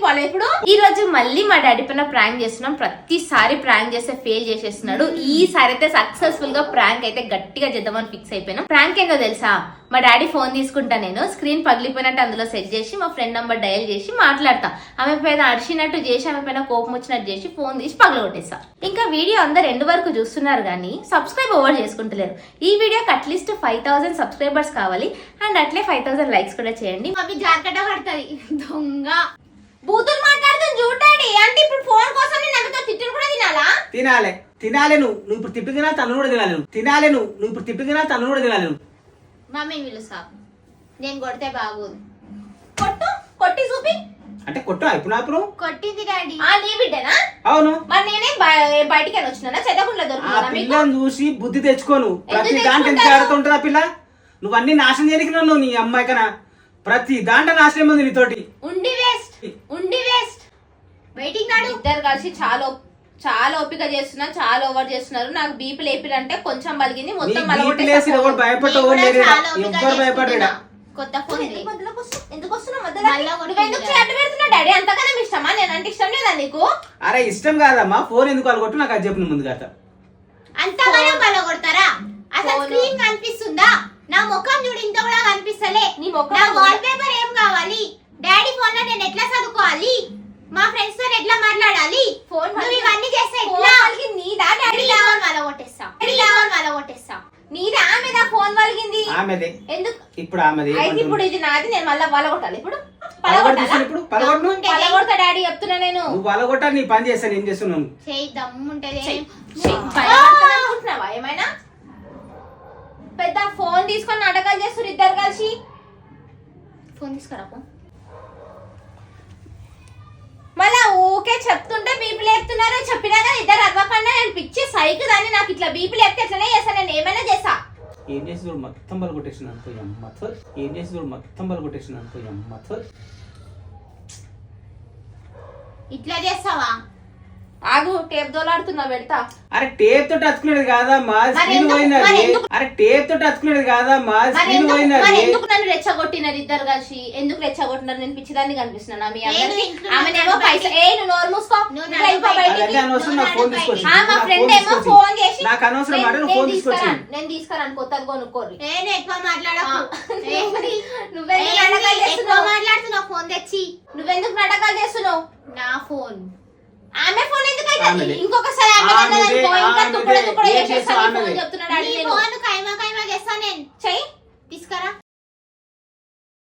వెళ్ళిపోవాలి ఇప్పుడు. ఈ రోజు మళ్ళీ మా డాడీ పైన ప్రాంక్ చేస్తున్నాం. ప్రతిసారి ప్రాంక్ చేస్తే ఫెయిల్ చేసేస్తున్నాడు. ఈసారి అయితే సక్సెస్ఫుల్గా ప్రాంక్ అయితే గట్టిగా చేద్దామని ఫిక్స్ అయిపోయినాం. ప్రాంక్ ఏందో తెలుసా? మా డాడీ ఫోన్ తీసుకుంటా నేను. స్క్రీన్ పగిలిపోయినట్టు అందులో సెట్ చేసి మా ఫ్రెండ్ నంబర్ డయల్ చేసి మాట్లాడతా. ఆమె పైన అరిచినట్టు చేసి ఆమె పైన కోపం వచ్చినట్టు చేసి ఫోన్ తీసి పగలగొట్టేస్తా ఇంకా వీడియో అందరు ఎండు వరకు చూస్తున్నారు కానీ సబ్స్క్రైబ్ ఓవర్ చేసుకుంటలేరు. ఈ వీడియోకి at least five thousand subscribers కావాలి. అండ్ అట్లే ఫైవ్ థౌసండ్ లైక్స్ కూడా చేయండి. మమ్మీ జాగ్రత్త పడుతుంది. దొంగ. బూతులు మాట్లాడుతుంది చూడండి. అంటే ఇప్పుడు ఫోన్ కోసం నేను నవ్వుతో తిట్టులు కూడా తినాలా? తినాలే. తినాలే నువ్వు. నువ్వు ఇప్పుడు తిప్పి తినాలి తను కూడా తినాలి నువ్వు. తినాలే నువ్వు. నువ్వు ఇప్పుడు తిప్పి తినాలి తను కూడా తినాలి నువ్వు. మమ్మీని పిలుస్తా నేను కొడితే బాగోదు. కొట్టు. కొట్టి చూపి. అంటే కొట్టా ఇప్పుడు నువ్వు? కొట్టింది డాడీ. ఆ నీ బిడ్డనా? అవును. మరి నేనే బయ- బయటికి వెళ్ళి వచ్చినా చెదకుండా ఆ మీకు? పిల్లని చూసి బుద్ధి తెచ్చుకోను ప్రతి ఎందుకు దాంట్లో ఎంత తెచ్చుకుంటారు? ఆడుతుంటుంది ఆ పిల్ల? నువ్వు అన్ని నాశనం చేయడానికి నువ్వు నీ అమ్మాయి కన్నా. ప్రతి దాంట్లో నాశనం ఉంది నీతోటి. ఉండి వేస్ట్ ఉండి వేస్ట్ వెయిటింగ్ నాడు ఇద్దరు కలిసి చాలా చాలా ఓపిక చేస్తున్నారు చాలా ఓవర్ చేస్తున్నారు. నాకు బీపీ లేపిలంటే కొంచెం బలిగింది మొత్తం కొత్త ఫోన్ ఎందుకు డాడీ? అంతగానే ఇష్టమా? నేను అంటే ఇష్టం లేదా నీకు? అరే ఇష్టం కాదమ్మా. ఫోన్ ఎందుకు అలగొట్టు నాకు అది చెప్పిన ముందు కథ అంతగానే అసలు. స్క్రీన్ కనిపిస్తుందా? నా ముఖం చూడు ఇంత కూడా కనిపిస్తలే. నీ ముఖం నా చూడు. వాల్ పేపర్ ఏం కావాలి డాడీ ఫోన్లో నేను ఎట్లా చదువుకోవాలి మా ఫ్రెండ్స్తో ఎట్లా మాట్లాడాలి? ఫోన్ నువ్వు ఇవన్నీ చేస్తే ఎట్లా? వాళ్ళకి నీదా డాడీ లావన్ వాళ్ళ కొట్టేస్తా. డాడీ లావన్ వాళ్ళ కొట్టేస్తా. నీదా ఆమెదా ఫోన్ వలిగింది ఆమెదే. ఎందుకు? ఇప్పుడు ఆమెది అయితే ఇప్పుడు ఇది నాది నేను మళ్ళీ వలగొట్టాలి ఇప్పుడు పలగొట్టు పలగొట్టాలా? ఇప్పుడు? పలగొట్టు పలగొడతా డాడీ చెప్తున్నా నేను. నువ్వు పలగొట్టా నీ పని చేస్తాను ఏం చేస్తున్నావు చేయి దమ్ముంటది ఏమైనా? పెద్ద ఫోన్ తీసుకొని నాటకాలు చేస్తారు ఇద్దరు కలిసి. ఫోన్ తీసుకురా పో. మళ్ళా ఊకే చెప్తుంటే బీపీ లేపుతున్నారు చెప్పినా కదా ఇద్దరు అవ్వకుండా నేను పిచ్చి సైకి దాన్ని నాకు ఇట్లా బీపీ లేపితే ఎట్లనే చేస్తా నేను ఏమైనా చేస్తా. ఏం చేసి చూడు మొత్తం పలగొట్టేసిన అనుకో మథర్ ఏం చేసి చూడు మొత్తం పలగొట్టేసిన అనుకో మథర్ ఇట్లా చేస్తావా? ఆగు టేప్ దోలాడుతున్నా పెడతా అరే టేప్ తోటి అతుకునేది కాదమ్మా మరి స్క్రీన్ ఎందుకు- పోయింది మరి అది. ఎందుకు- అరే టేప్ అతుకునేది కాదమ్మా మరి స్క్రీన్ ఎందుకు పోయింది మరి ఎందుకు నన్ను రెచ్చగొట్టినారు ఇద్దరు కలిసి? ఎందుకు రెచ్చగొట్టినారు? నేను పిచ్చిదాన్ని కనిపిస్తున్నానా? మీ ఇంట్లో ఆమెనేమో పైసలు ఏ నువ్వు నోరు మూసుకో. మా ఫ్రెండ్ ఏమో. ఫోన్ చేసి నాకు అనవసరం నేను- మాట నువ్వు ఫోన్ తీసుకొచ్చి. నేను తీసుకురాను కొత్తది కొనుక్కోరు నేను ఎక్కువ మాట్లాడకు? నువ్వెందుకు? నాటకాలు చేస్తున్నావు? మాట్లాడుతున్నావు ఫోన్ తెచ్చి. నువ్వెందుకు నాటకాలు చేస్తున్నావు? నా ఫోన్ ఆమె ఫోన్ ఎందుకు అవుతుంది ఆమెదే. ఇంకొకసారి ఆమె ఇంకా ఫోన్ ఆమెదే. చెప్తున్నాడు నీ అడిగి నేను.